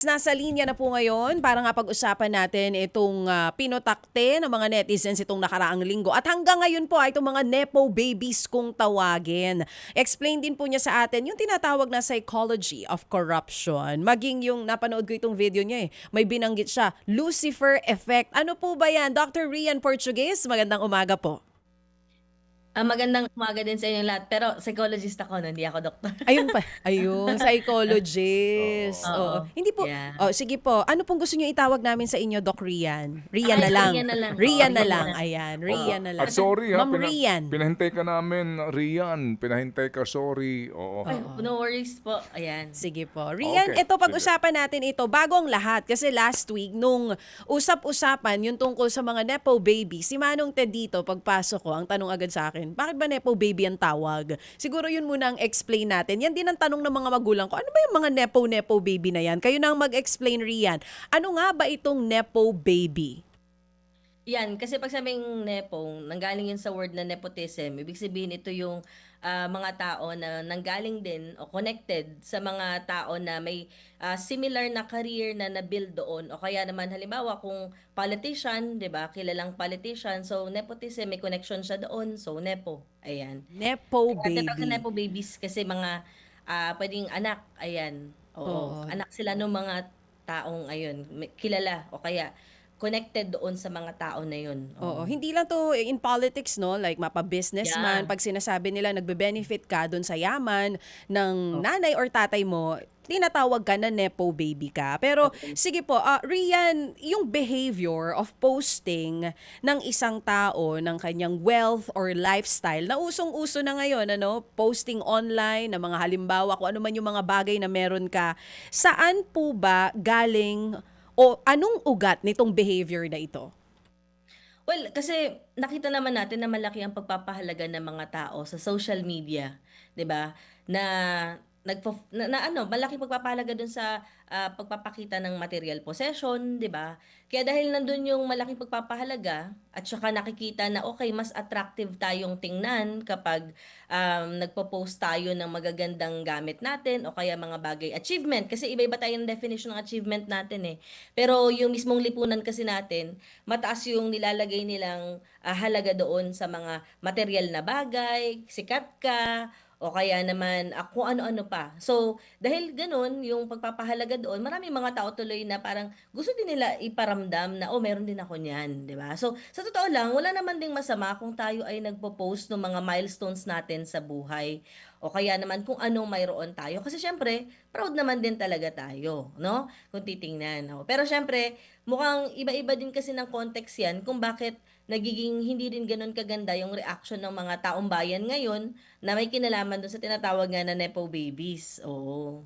Nasa linya na po ngayon para nga pag-usapan natin itong ah, pinotakte ng mga netizens itong nakaraang linggo. At hanggang ngayon po ay itong mga nepo babies kung tawagin. Explain din po niya sa atin yung tinatawag na psychology of corruption. Maging yung napanood ko itong video niya eh. May binanggit siya, Lucifer effect. Ano po ba yan? Dr. Rian Portuguese, magandang umaga po. Ah, magandang umaga din sa inyong lahat. Pero psychologist ako, no? hindi ako doktor. Ayun pa. Ayun, psychologist. Oo. Oo. Hindi po. Yeah. Oh, sige po. Ano pong gusto niyo itawag namin sa inyo, Doc Rian? Rian Ay, na lang. Rian na lang. Rian Oo, na Rian lang. na. Ayan, Rian na lang. At sorry ha, Ma'am Rian. pinahintay ka namin, Rian. Pinahintay ka, sorry. Oo. Ay, no worries po. Ayan. Sige po. Rian, Okay, ito pag-usapan natin ito bago ang lahat kasi last week nung usap-usapan yung tungkol sa mga nepo baby, si Manong Ted dito pagpasok ko, ang tanong agad sa akin, bakit ba nepo baby ang tawag? Siguro yun muna ang explain natin. Yan din ang tanong ng mga magulang ko. Ano ba yung mga nepo-nepo baby na yan? Kayo na ang mag-explain, Rian. Ano nga ba itong nepo baby? Yan, kasi pag sabing nepong, nanggaling yun sa word na nepotism, ibig sabihin ito yung ah, mga tao na nanggaling din o connected sa mga tao na may ah, similar na career na na-build doon. O kaya naman halimbawa kung politician, 'di ba? Kilalang politician, so nepotism may connection siya doon. So nepo. Ayan. Nepo Kaya tinatawag baby. nepo babies kasi mga ah, pwedeng anak, ayan. Oo. Oo. Anak sila ng mga taong ayun, kilala o kaya connected doon sa mga tao na yun. Oo, hindi lang to in politics no, like mapa-businessman, Yeah. pag sinasabi nila nagbe-benefit ka doon sa yaman ng Oh. nanay or tatay mo, tinatawag ka na nepo baby ka. Pero sige po, ah, Rian, yung behavior of posting ng isang tao ng kanyang wealth or lifestyle na usong-uso na ngayon, ano, posting online ng mga halimbawa kung ano man yung mga bagay na meron ka, saan po ba galing o anong ugat nitong behavior na ito? Well, kasi nakita naman natin na malaki ang pagpapahalaga ng mga tao sa social media, 'di ba? Na nagpo na, na ano, malaki pagpapahalaga dun sa ah, pagpapakita ng material possession, 'di ba? Kaya dahil nandun yung malaking pagpapahalaga at saka nakikita na okay, mas attractive tayong tingnan kapag um, nagpo-post tayo ng magagandang gamit natin o kaya mga bagay achievement kasi iba-iba tayo ng definition ng achievement natin eh. Pero yung mismong lipunan kasi natin, mataas yung nilalagay nilang ah, halaga doon sa mga material na bagay, sikat ka, o kaya naman ah, kung ano-ano pa. So, dahil ganun, yung pagpapahalaga doon, maraming mga tao tuloy na parang gusto din nila iparamdam na, oh, meron din ako niyan, di ba? So, sa totoo lang, wala naman ding masama kung tayo ay nagpo-post ng mga milestones natin sa buhay. O kaya naman kung anong mayroon tayo. Kasi syempre, proud naman din talaga tayo, no? Kung titingnan. no? Pero syempre, mukhang iba-iba din kasi ng context yan kung bakit nagiging hindi rin ganun kaganda yung reaction ng mga taong bayan ngayon na may kinalaman doon sa tinatawag nga na Nepo babies. Oo.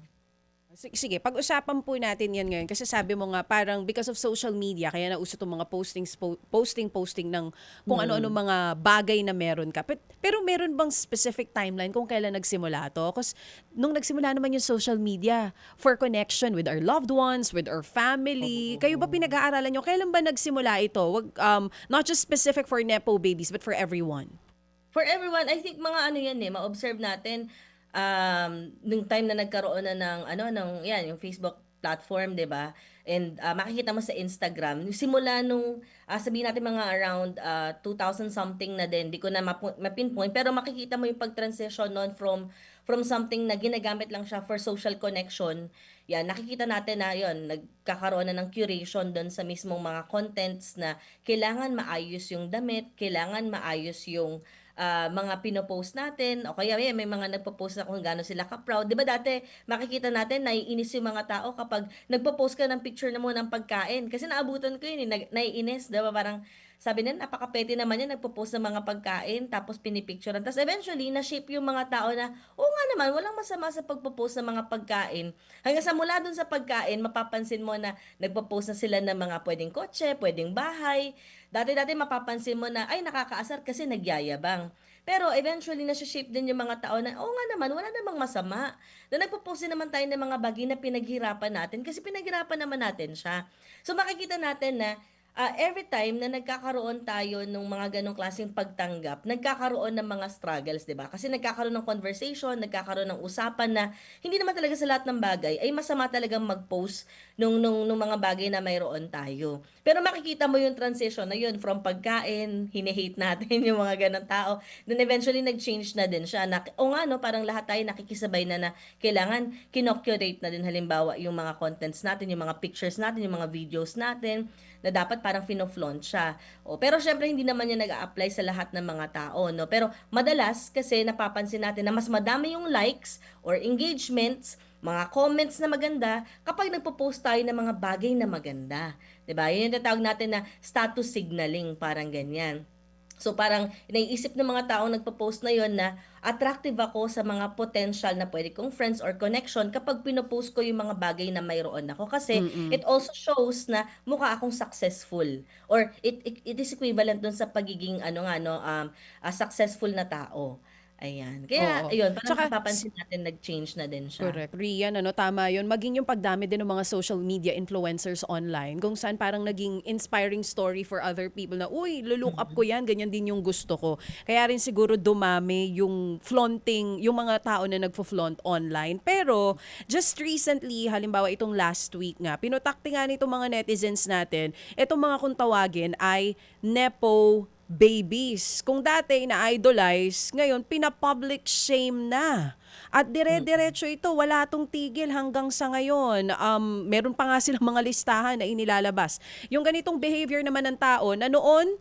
Sige, pag-usapan po natin yan ngayon kasi sabi mo nga parang because of social media kaya nauso itong mga postings po- posting posting ng kung ano-ano mga bagay na meron ka. Pero, pero meron bang specific timeline kung kailan nagsimula to? Kasi nung nagsimula naman yung social media for connection with our loved ones, with our family. Kayo ba pinag-aaralan nyo? Kailan ba nagsimula ito? Wag, um, not just specific for Nepo babies but for everyone. For everyone, I think mga ano yan eh, ma-observe natin um, nung time na nagkaroon na ng ano ng yan, yung Facebook platform, 'di ba? And ah, makikita mo sa Instagram, simula nung ah, sabihin natin mga around ah, 2000 something na din, di ko na mapu- mapinpoint, pero makikita mo yung pag-transition noon from from something na ginagamit lang siya for social connection. Yan, nakikita natin na yon nagkakaroon na ng curation doon sa mismong mga contents na kailangan maayos yung damit, kailangan maayos yung ah, mga pinopost natin o kaya may, may mga nagpo-post na kung gaano sila ka-proud. 'Di ba dati makikita natin naiinis yung mga tao kapag nagpo-post ka ng picture na mo ng pagkain kasi naabutan ko yun, eh, naiinis, 'di? Parang sabi nila, napaka-petty naman yan, nagpo-post ng mga pagkain, tapos pinipicturean. Tapos eventually, na-shape yung mga tao na, oo nga naman, walang masama sa pagpo-post ng mga pagkain. Hanggang sa mula dun sa pagkain, mapapansin mo na nagpo-post na sila ng mga pwedeng kotse, pwedeng bahay. Dati-dati mapapansin mo na, ay, nakakaasar kasi nagyayabang. Pero eventually, nasa-shape din yung mga tao na, oo nga naman, wala namang masama. Na nagpo-post din naman tayo ng mga bagay na pinaghirapan natin kasi pinaghirapan naman natin siya. So makikita natin na ah, every time na nagkakaroon tayo ng mga ganong klaseng pagtanggap, nagkakaroon ng mga struggles, 'di ba? Kasi nagkakaroon ng conversation, nagkakaroon ng usapan na hindi naman talaga sa lahat ng bagay ay masama talagang mag-post nung, nung, nung mga bagay na mayroon tayo. Pero makikita mo yung transition na yun from pagkain, hinihate natin yung mga ganong tao. Then eventually nag-change na din siya. Na, o nga no, parang lahat tayo nakikisabay na na kailangan kinokurate na din halimbawa yung mga contents natin, yung mga pictures natin, yung mga videos natin na dapat parang fino-flaunt siya. O, pero syempre hindi naman yan nag-a-apply sa lahat ng mga tao, no? Pero madalas kasi napapansin natin na mas madami yung likes or engagements, mga comments na maganda kapag nagpo-post tayo ng mga bagay na maganda. 'Di ba? Yun yung tinatawag natin na status signaling, parang ganyan. So parang naiisip ng mga tao nagpo-post na yon na attractive ako sa mga potential na pwede kong friends or connection kapag pinopost ko yung mga bagay na mayroon ako kasi it also shows na mukha akong successful or it, it, it is equivalent dun sa pagiging ano nga no um, a successful na tao. Ayan. Kaya Oo. ayun, parang Tsaka- napapansin natin nag-change na din siya. Correct. Rian, ano, tama yun. Maging yung pagdami din ng mga social media influencers online, kung saan parang naging inspiring story for other people na, uy, lulook up ko yan, ganyan din yung gusto ko. Kaya rin siguro dumami yung flaunting, yung mga tao na nagfo-flaunt online. Pero, just recently, halimbawa itong last week nga, pinutakti nga nitong mga netizens natin, itong mga kung tawagin ay Nepo babies. Kung dati na-idolize, ngayon pina-public shame na. At dire-diretso ito, wala tong tigil hanggang sa ngayon. Um, meron pa nga silang mga listahan na inilalabas. Yung ganitong behavior naman ng tao na noon,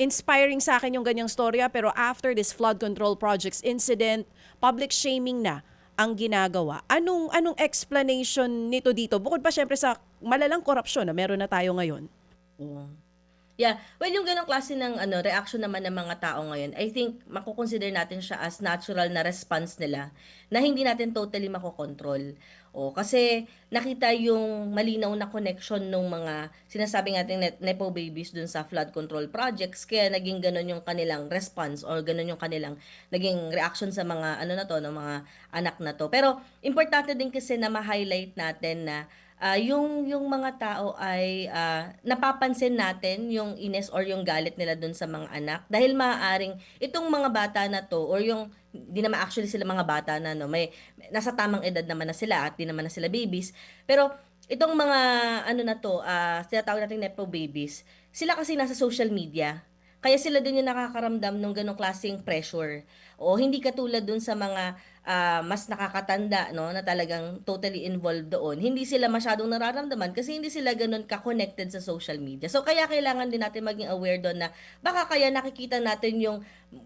inspiring sa akin yung ganyang storya, pero after this flood control projects incident, public shaming na ang ginagawa. Anong anong explanation nito dito? Bukod pa syempre sa malalang korupsyon na meron na tayo ngayon. Oo. Yeah. Well, yung ganong klase ng ano, reaction naman ng mga tao ngayon, I think makukonsider natin siya as natural na response nila na hindi natin totally makokontrol. O, kasi nakita yung malinaw na connection ng mga sinasabi natin net, Nepo babies dun sa flood control projects kaya naging ganon yung kanilang response or ganon yung kanilang naging reaction sa mga ano na to, ng mga anak na to. Pero importante din kasi na ma-highlight natin na ah, yung yung mga tao ay ah, napapansin natin yung ines or yung galit nila dun sa mga anak. Dahil maaaring itong mga bata na to or yung di naman actually sila mga bata na no may nasa tamang edad naman na sila at di naman na sila babies. Pero itong mga ano na to ah tinatawag nating nepo babies sila kasi nasa social media. Kaya sila din yung nakakaramdam ng ganong klaseng pressure. O hindi katulad dun sa mga ah, mas nakakatanda no na talagang totally involved doon. Hindi sila masyadong nararamdaman kasi hindi sila ganun ka-connected sa social media. So kaya kailangan din natin maging aware doon na baka kaya nakikita natin yung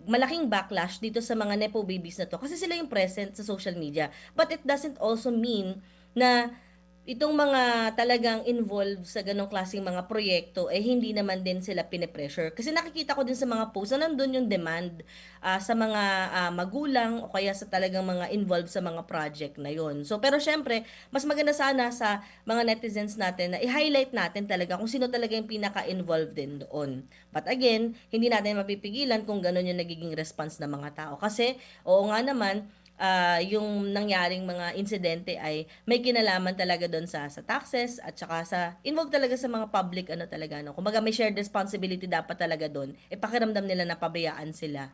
malaking backlash dito sa mga nepo babies na to kasi sila yung present sa social media. But it doesn't also mean na itong mga talagang involved sa ganong klaseng mga proyekto eh hindi naman din sila pinipressure. Kasi nakikita ko din sa mga posts na nandun yung demand ah, sa mga ah, magulang o kaya sa talagang mga involved sa mga project na yon. So pero syempre, mas maganda sana sa mga netizens natin na i-highlight natin talaga kung sino talaga yung pinaka-involved din doon. But again, hindi natin mapipigilan kung ganon yung nagiging response ng mga tao. Kasi oo nga naman, ah, yung nangyaring mga insidente ay may kinalaman talaga doon sa sa taxes at saka sa involved talaga sa mga public ano talaga no. Kumbaga may shared responsibility dapat talaga doon. E pakiramdam nila na pabayaan sila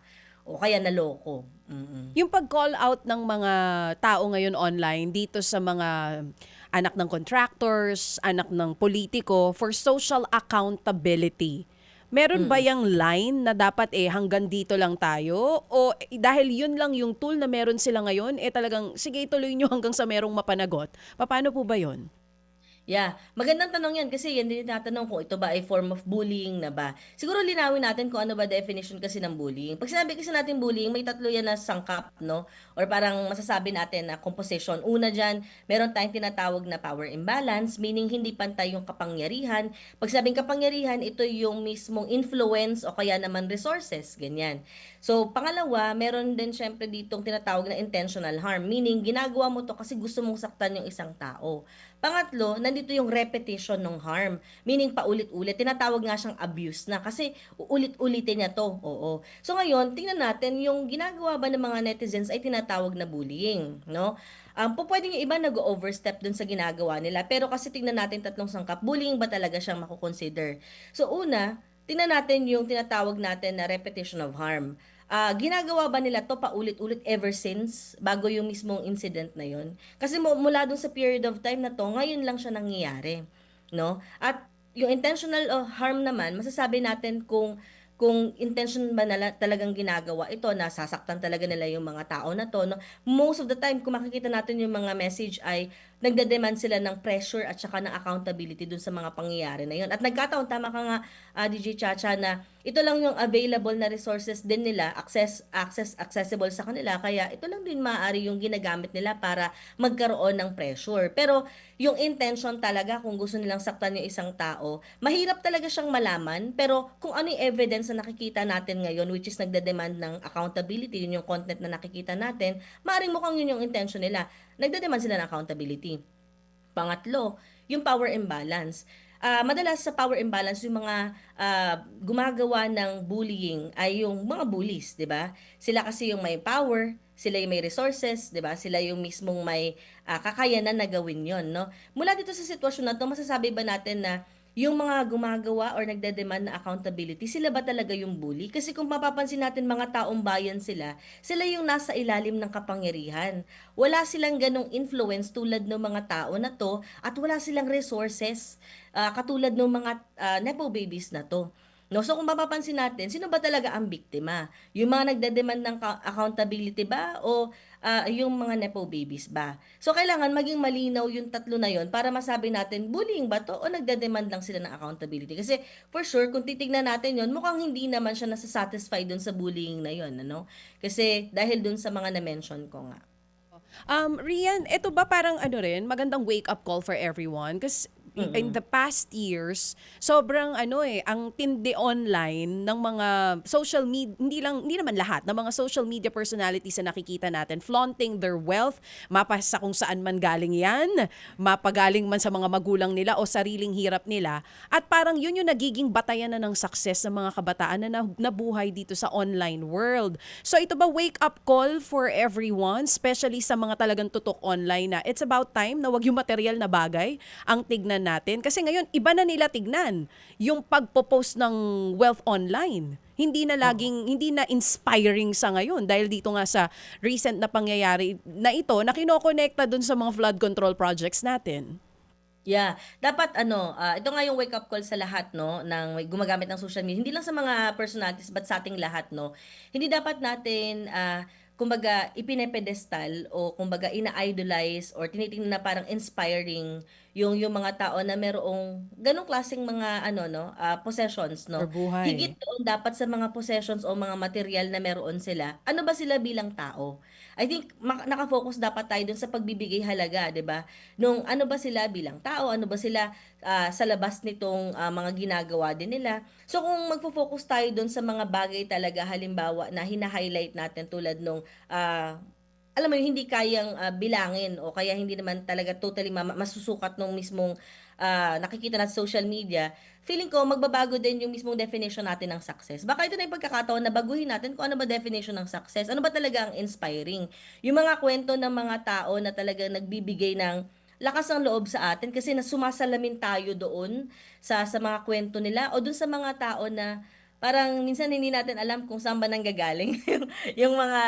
o kaya naloko. Mm. Yung pag-call out ng mga tao ngayon online dito sa mga anak ng contractors, anak ng politiko for social accountability. Meron ba yung line na dapat eh hanggang dito lang tayo? O eh, dahil yun lang yung tool na meron sila ngayon, eh talagang sige ituloy nyo hanggang sa merong mapanagot. Paano po ba yun? Yeah, magandang tanong yan kasi yan din tinatanong kung ito ba ay form of bullying na ba. Siguro linawin natin kung ano ba definition kasi ng bullying. Pag sinabi kasi natin bullying, may tatlo yan na sangkap, no? Or parang masasabi natin na composition. Una dyan, meron tayong tinatawag na power imbalance, meaning hindi pantay yung kapangyarihan. Pag sabing kapangyarihan, ito yung mismong influence o kaya naman resources, ganyan. So, pangalawa, meron din syempre ditong tinatawag na intentional harm, meaning ginagawa mo to kasi gusto mong saktan yung isang tao. Pangatlo, nandito yung repetition ng harm. Meaning paulit-ulit. Tinatawag nga siyang abuse na kasi ulit-ulitin niya to. Oo. So ngayon, tingnan natin yung ginagawa ba ng mga netizens ay tinatawag na bullying, no? Um, po pwedeng yung iba nag-overstep dun sa ginagawa nila. Pero kasi tingnan natin tatlong sangkap, bullying ba talaga siyang makukonsider? So una, tingnan natin yung tinatawag natin na repetition of harm. Ah, ginagawa ba nila to paulit-ulit ever since bago yung mismong incident na yon? Kasi mu- mula dun sa period of time na to, ngayon lang siya nangyayari, no? At yung intentional uh, harm naman, masasabi natin kung kung intention ba nila talagang ginagawa ito, nasasaktan talaga nila yung mga tao na to, no? Most of the time, kung makikita natin yung mga message ay nagde-demand sila ng pressure at saka ng accountability dun sa mga pangyayari na yun. At nagkataon, tama ka nga, ah, DJ Chacha, na ito lang yung available na resources din nila, access, access, accessible sa kanila, kaya ito lang din maaari yung ginagamit nila para magkaroon ng pressure. Pero yung intention talaga, kung gusto nilang saktan yung isang tao, mahirap talaga siyang malaman, pero kung ano yung evidence na nakikita natin ngayon, which is nagde-demand ng accountability, yun yung content na nakikita natin, maaaring mukhang yun yung intention nila. Nagde-demand sila ng accountability. Pangatlo, yung power imbalance. Ah, madalas sa power imbalance yung mga ah, gumagawa ng bullying ay yung mga bullies, 'di ba? Sila kasi yung may power, sila yung may resources, 'di ba? Sila yung mismong may ah, kakayanan na gawin 'yon, no? Mula dito sa sitwasyon na 'to, masasabi ba natin na yung mga gumagawa or nagde-demand na accountability, sila ba talaga yung bully? Kasi kung mapapansin natin mga taong bayan sila, sila yung nasa ilalim ng kapangyarihan. Wala silang ganong influence tulad ng mga tao na to at wala silang resources ah, katulad ng mga ah, nepo babies na to. No, so kung mapapansin natin, sino ba talaga ang biktima? Yung mga nagde-demand ng accountability ba o ah, yung mga nepo babies ba? So kailangan maging malinaw yung tatlo na yon para masabi natin bullying ba to o nagde-demand lang sila ng accountability. Kasi for sure kung titignan natin yon, mukhang hindi naman siya nasa-satisfy dun sa bullying na yon, ano? Kasi dahil dun sa mga na-mention ko nga. Um, Rian, ito ba parang ano rin, magandang wake-up call for everyone? Kasi in the past years, sobrang ano eh, ang tindi online ng mga social media, hindi lang, hindi naman lahat, ng mga social media personalities na nakikita natin, flaunting their wealth, mapa sa kung saan man galing yan, mapagaling man sa mga magulang nila o sariling hirap nila. At parang yun yung nagiging batayan na ng success ng mga kabataan na na- nabuhay dito sa online world. So ito ba wake-up call for everyone, especially sa mga talagang tutok online na it's about time na wag yung material na bagay ang tignan natin. Kasi ngayon, iba na nila tignan yung pagpo-post ng wealth online. Hindi na laging, hindi na inspiring sa ngayon dahil dito nga sa recent na pangyayari na ito na kinokonekta dun sa mga flood control projects natin. Yeah, dapat ano, ah, ito nga yung wake up call sa lahat no ng gumagamit ng social media. Hindi lang sa mga personalities but sa ating lahat no. Hindi dapat natin ah, kumbaga ipinepedestal o kumbaga ina-idolize or tinitingnan na parang inspiring yung yung mga tao na merong ganong klaseng mga ano no, ah, possessions no. Buhay. Higit doon dapat sa mga possessions o mga material na meron sila. Ano ba sila bilang tao? I think nakafocus dapat tayo dun sa pagbibigay halaga, 'di ba? Nung ano ba sila bilang tao, ano ba sila ah, sa labas nitong ah, mga ginagawa din nila. So kung magfo-focus tayo dun sa mga bagay talaga halimbawa na hina-highlight natin tulad nung ah, alam mo yun, hindi kayang ah, bilangin o kaya hindi naman talaga totally ma- masusukat nung mismong ah, nakikita na sa social media, feeling ko magbabago din yung mismong definition natin ng success. Baka ito na yung pagkakataon na baguhin natin kung ano ba definition ng success. Ano ba talaga ang inspiring? Yung mga kwento ng mga tao na talaga nagbibigay ng lakas ng loob sa atin kasi na sumasalamin tayo doon sa sa mga kwento nila o doon sa mga tao na parang minsan hindi natin alam kung saan ba nanggagaling yung mga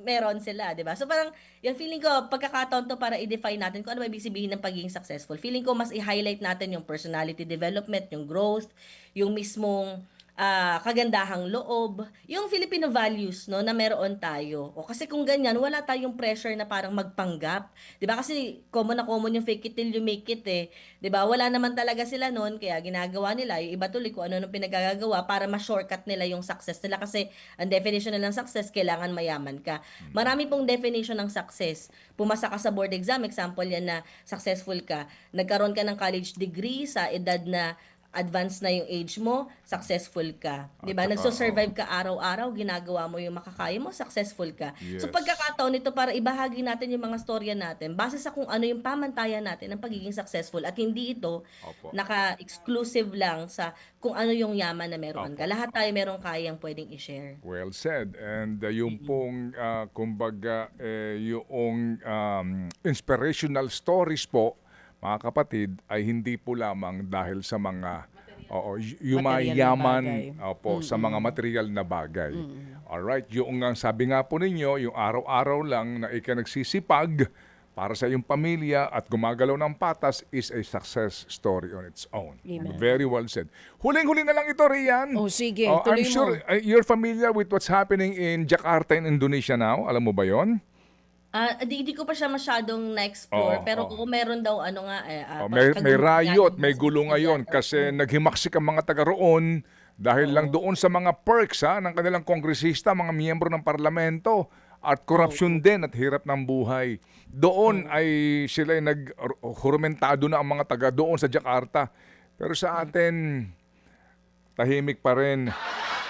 meron sila, 'di ba? So parang yung feeling ko pagkakataon to para i-define natin kung ano ba ibig sabihin ng pagiging successful. Feeling ko mas i-highlight natin yung personality development, yung growth, yung mismong ah, kagandahang loob, yung Filipino values no na meron tayo. O kasi kung ganyan, wala tayong pressure na parang magpanggap. 'Di ba? Kasi common na common yung fake it till you make it eh. 'Di ba? Wala naman talaga sila noon kaya ginagawa nila yung iba tuloy kung ano nung pinagagagawa para ma-shortcut nila yung success nila kasi ang definition nila ng success kailangan mayaman ka. Marami pong definition ng success. Pumasa ka sa board exam, example yan na successful ka. Nagkaroon ka ng college degree sa edad na advance na yung age mo, successful ka. 'Di ba? Saka, Nagso-survive ka araw-araw, ginagawa mo yung makakaya mo, successful ka. Yes. So pagkakataon nito para ibahagi natin yung mga storya natin base sa kung ano yung pamantayan natin ng pagiging successful at hindi ito Opo. naka-exclusive lang sa kung ano yung yaman na meron Opo. ka. Lahat tayo meron kayang pwedeng i-share. Well said. And uh, yung pong, uh, kumbaga, eh, yung um, inspirational stories po, mga kapatid, ay hindi po lamang dahil sa mga oo, yumayaman opo, sa mga material na bagay. Alright, yung ang sabi nga po ninyo, yung araw-araw lang na ika nagsisipag para sa iyong pamilya at gumagalaw ng patas is a success story on its own. Amen. Very well said. Huling-huli na lang ito, Rian. Oh, sige, Oh, I'm tuloy mo. sure uh, you're familiar with what's happening in Jakarta in Indonesia now. Alam mo ba yon? Ah, di, di ko pa siya masyadong na-explore, Oo, pero oo. kung meron daw ano nga eh, ah, Oh, may, may kaguluhan riot, may gulo ngayon kasi naghimaksik ang mga taga roon dahil lang doon sa mga perks ha, ng kanilang kongresista, mga miyembro ng parlamento at korupsyon din at hirap ng buhay. Doon ay sila ay nag-hurmentado na ang mga taga doon sa Jakarta. Pero sa atin, tahimik pa rin.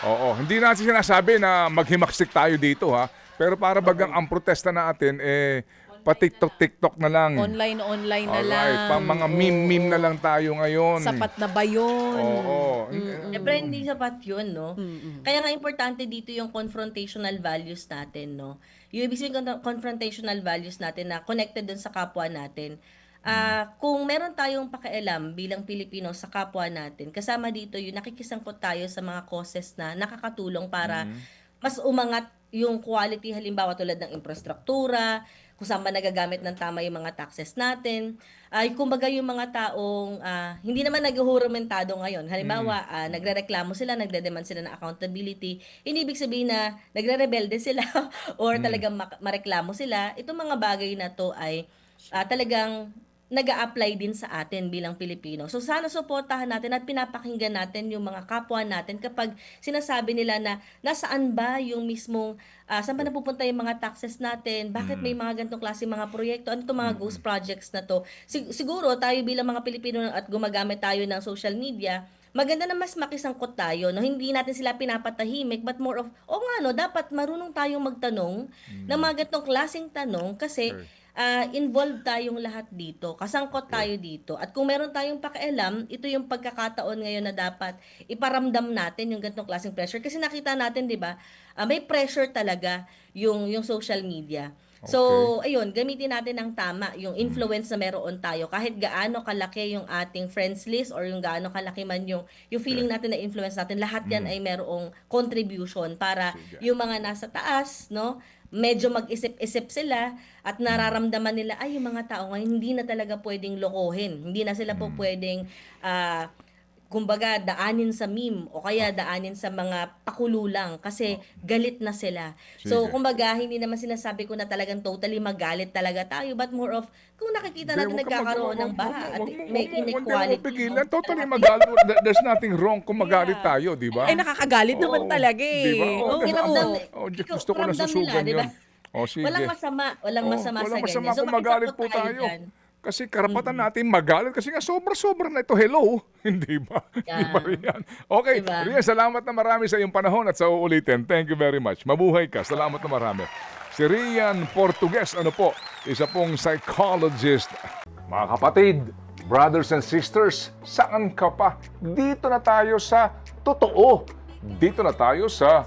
Oo, hindi natin sinasabi na maghimaksik tayo dito ha. Pero para bagang ang protesta natin eh pa-TikTok-TikTok na lang. Online, online na lang. Alright, pang mga meme-meme na lang tayo ngayon. Sapat na ba yun? Oo. Siyempre, hindi sapat yun, no? Kaya nga importante dito yung confrontational values natin, no? Yung ibig sabihin con- confrontational values natin na connected dun sa kapwa natin. Ah, kung meron tayong pakialam bilang Pilipino sa kapwa natin, kasama dito yung nakikisangkot tayo sa mga causes na nakakatulong para mas umangat yung quality halimbawa tulad ng infrastruktura, kung saan ba nagagamit ng tama yung mga taxes natin. Ay kumbaga yung mga taong ah, hindi naman naghuhurumentado ngayon. Halimbawa, ah, nagrereklamo sila, nagde-demand sila ng accountability. Hindi ibig sabihin na nagre-rebelde sila or talagang mak- mareklamo sila. Itong mga bagay na to ay ah, talagang nag apply din sa atin bilang Pilipino. So sana suportahan natin at pinapakinggan natin yung mga kapwa natin kapag sinasabi nila na nasaan ba yung mismong ah, saan ba napupunta yung mga taxes natin? Bakit may mga ganitong klase mga proyekto? Ano itong mga ghost projects na to? Sig- siguro tayo bilang mga Pilipino at gumagamit tayo ng social media, maganda na mas makisangkot tayo, no? Hindi natin sila pinapatahimik, but more of, o nga, no, dapat marunong tayong magtanong ng mga ganitong klaseng tanong kasi Sure. Ah, involved tayong lahat dito, kasangkot tayo dito. At kung meron tayong pakialam, ito yung pagkakataon ngayon na dapat iparamdam natin yung ganitong klaseng pressure. Kasi nakita natin, di ba, ah, may pressure talaga yung, yung social media. So, ayun, gamitin natin ng tama yung influence na meron tayo. Kahit gaano kalaki yung ating friends list or yung gaano kalaki man yung, yung feeling natin na influence natin, lahat yan ay merong contribution para Sige. yung mga nasa taas, no, medyo mag-isip-isip sila at nararamdaman nila ay yung mga tao ngayon hindi na talaga pwedeng lokohin. Hindi na sila po pwedeng ah, kumbaga daanin sa meme o kaya daanin sa mga pakululang kasi galit na sila. So kumbaga hindi naman sinasabi ko na talagang totally magalit talaga tayo but more of kung nakikita natin nagkakaroon ng baha at may inequality. Huwag mo pigilan. Totally magalit. There- There's nothing wrong kung magalit tayo, di ba? Ay, nakakagalit naman talaga eh. Di ba? Oo. Oh, oh, gusto ko na susugan yun. Oh, sige. Walang masama, walang Oh, masama walang sa masama ganyan. So, kung magalit po tayo. Kasi karapatan natin magalit kasi nga sobra-sobra na ito. Hello, hindi ba? Di Yeah. ba Rian? Okay, Diba? Rian, salamat na marami sa iyong panahon at sa uulitin. Thank you very much. Mabuhay ka. Salamat na marami. Si Rian Portugues, ano po, isa pong psychologist. Mga kapatid, brothers and sisters, saan ka pa? Dito na tayo sa totoo. Dito na tayo sa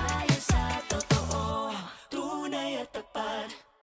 At the bud.